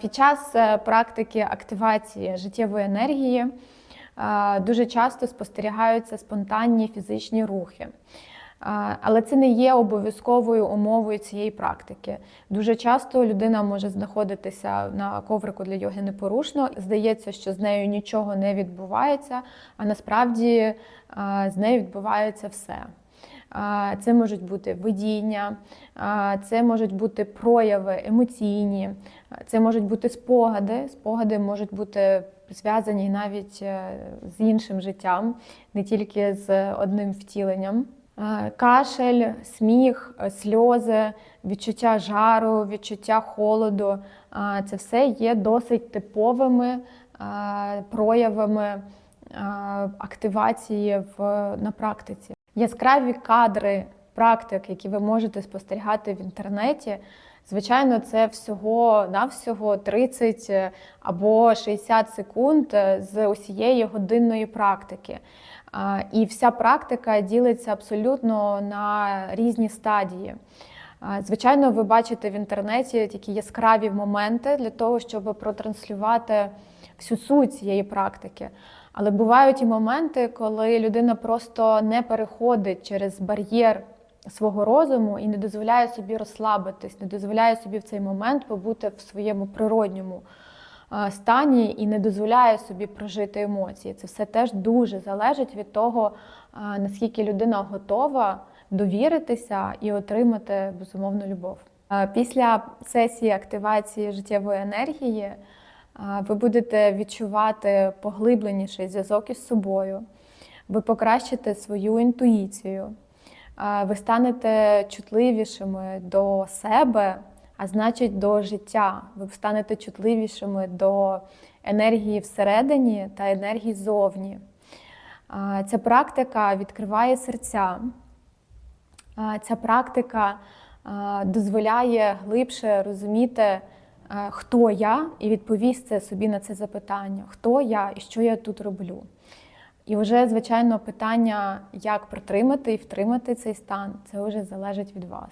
Під час е, практики активації життєвої енергії е, дуже часто спостерігаються спонтанні фізичні рухи. Е, Але це не є обов'язковою умовою цієї практики. Дуже часто людина може знаходитися на коврику для йоги непорушно. Здається, що з нею нічого не відбувається, а насправді з нею відбувається все. Це можуть бути видіння, це можуть бути прояви емоційні, це можуть бути спогади. Спогади можуть бути зв'язані навіть е, з іншим життям, не тільки з одним втіленням. Кашель, сміх, е, сльози, відчуття жару, відчуття холоду це все є досить типовими проявами активації в, на практиці. Яскраві кадри практик, які ви можете спостерігати в інтернеті, звичайно, це всього навсього 30 або 60 секунд з усієї годинної практики. І вся практика ділиться абсолютно на різні стадії. Звичайно, ви бачите в інтернеті такі яскраві моменти для того, щоб протранслювати всю суть цієї практики. Але бувають і моменти, коли людина просто не переходить через бар'єр свого розуму і не дозволяє собі розслабитись, не дозволяє собі в цей момент побути в своєму природньому стані і не дозволяє собі прожити емоції. Це все теж дуже залежить від того, наскільки людина готова довіритися і отримати безумовну любов. Після сесії активації життєвої енергії. Ви будете відчувати поглибленіший зв'язок із собою, ви покращите свою інтуїцію, ви станете чутливішими до себе, а значить до життя. Ви станете чутливішими до енергії всередині та енергії зовні. Ця практика відкриває серця. Ця практика дозволяє глибше розуміти, хто я, і відповісти собі на це запитання, хто я і що я тут роблю. І вже, звичайно, питання, як протримати і втримати цей стан, це вже залежить від вас.